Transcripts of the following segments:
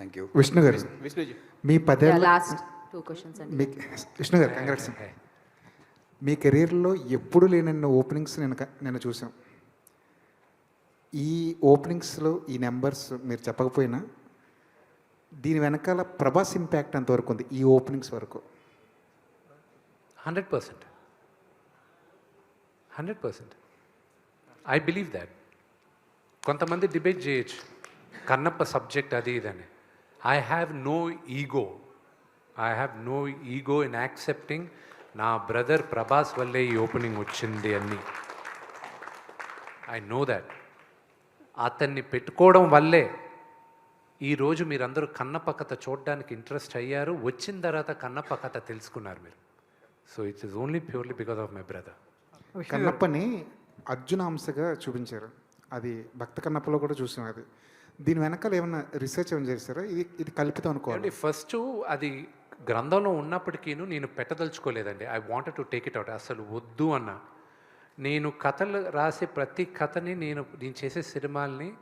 Thank you Vishnu గారు విష్ణుజీ. మీ పదేళ్ళ last two questions అండి మీ విష్ణు గారు కంగ్రాట్స్ మీ కెరీర్లో ఎప్పుడు లేనన్న ఓపెనింగ్స్ నేను నేను చూసాం ఈ ఓపెనింగ్స్లో ఈ నెంబర్స్ మీరు చెప్పకపోయినా దీని వెనకాల ప్రభాస్ ఇంపాక్ట్ అంతవరకు ఉంది? ఈ ఓపెనింగ్స్ వరకు. Hundred percent hundred percent I believe that కొంతమంది డిబేట్ చేయొచ్చు. కన్నప్ప సబ్జెక్ట్ అది ఇదని I have no ego I have no ego in accepting నా బ్రదర్ ప్రభాస్ వల్లే ఈ ఓపెనింగ్ వచ్చింది అని. ఐ నో దాట్ అతన్ని పెట్టుకోవడం వల్లే ఈరోజు మీరందరూ కన్నప్ప కథ చూడడానికి ఇంట్రెస్ట్ అయ్యారు. వచ్చిన తర్వాత కన్నప్ప కథ తెలుసుకున్నారు మీరు. So it's is only purely because of my brother కన్నప్పని Arjuna అంశగా చూపించారు. అది భక్త కన్నప్పలో కూడా చూసాం అది. దీని వెనకాల ఏమైనా రీసెర్చ్ ఏమైనా చేశారా? ఇది ఇది కల్పితం అనుకోవాలి? ఫస్ట్ అది గ్రంథంలో ఉన్నప్పటికీను నేను పెట్టదలుచుకోలేదండి. I wanted to take it out అసలు వద్దు అన్న. నేను కథలు రాసే ప్రతి కథని నేను నేను చేసే సినిమాల్ని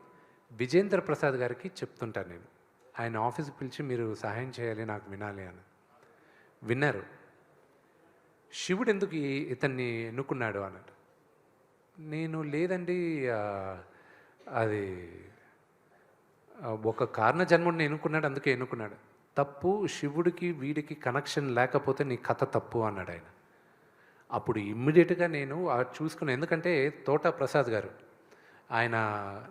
విజేంద్ర ప్రసాద్ గారికి చెప్తుంటాను నేను. ఆయన ఆఫీస్కి పిలిచి మీరు సహాయం చేయాలి నాకు వినాలి అని. విన్నారు. శివుడు ఎందుకు ఇతన్ని ఎన్నుకున్నాడు అన్నట్టు. నేను లేదండి అది ఒక కారణ జన్ముడిని ఎన్నుకున్నాడు అందుకే ఎన్నుకున్నాడు. తప్పు శివుడికి వీడికి కనెక్షన్ లేకపోతే నీ కథ తప్పు అన్నాడు ఆయన. అప్పుడు ఇమ్మీడియట్గా నేను చూసుకున్నాను ఎందుకంటే తోట ప్రసాద్ గారు ఆయన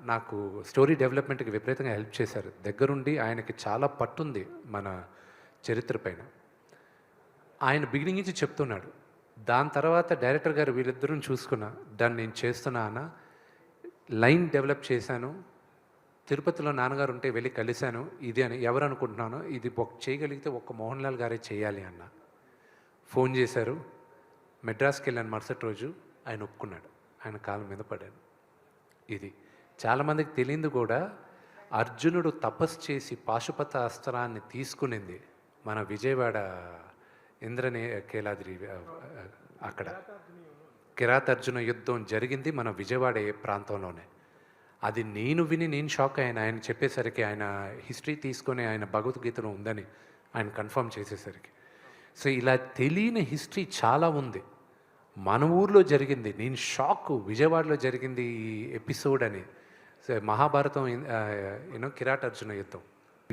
నాకు స్టోరీ డెవలప్మెంట్కి విపరీతంగా హెల్ప్ చేశారు. దగ్గరుండి ఆయనకి చాలా పట్టుంది మన చరిత్ర పైన. ఆయన బిగినింగ్ నుంచి చెప్తున్నాడు దాని తర్వాత డైరెక్టర్ గారు వీళ్ళిద్దరూ చూసుకున్నా దాన్ని నేను చేస్తున్నా అన్న లైన్ డెవలప్ చేశాను తిరుపతిలో నాన్నగారు ఉంటే వెళ్ళి కలిశాను ఇది అని ఎవరు అనుకుంటున్నానో ఇది ఒక చేయగలిగితే ఒక్క మోహన్ లాల్ గారే చేయాలి అన్న. ఫోన్ చేశారు. మెడ్రాస్కి వెళ్ళాను మరుసటి రోజు ఆయన ఒప్పుకున్నాడు. ఆయన కాళ్ళ మీద పడాను ఇది. చాలామందికి తెలియదు కూడా అర్జునుడు తపస్సు చేసి పాశుపత అస్త్రాన్ని తీసుకునింది మన విజయవాడ ఇంద్రనే కేలాద్రి అక్కడ. కిరాతార్జున యుద్ధం జరిగింది మన విజయవాడ ప్రాంతంలోనే. అది నేను విని నేను షాక్ అయ్యాను. ఆయన చెప్పేసరికి ఆయన హిస్టరీ తీసుకొని ఆయన భగవద్గీతలో ఉందని ఆయన కన్ఫర్మ్ చేసేసరికి. సో ఇలా తెలియని హిస్టరీ చాలా ఉంది. మన ఊర్లో జరిగింది. నేను షాక్ విజయవాడలో జరిగింది ఈ ఎపిసోడ్ అని. సో మహాభారతం యూనో కిరాటార్జున యుద్ధం.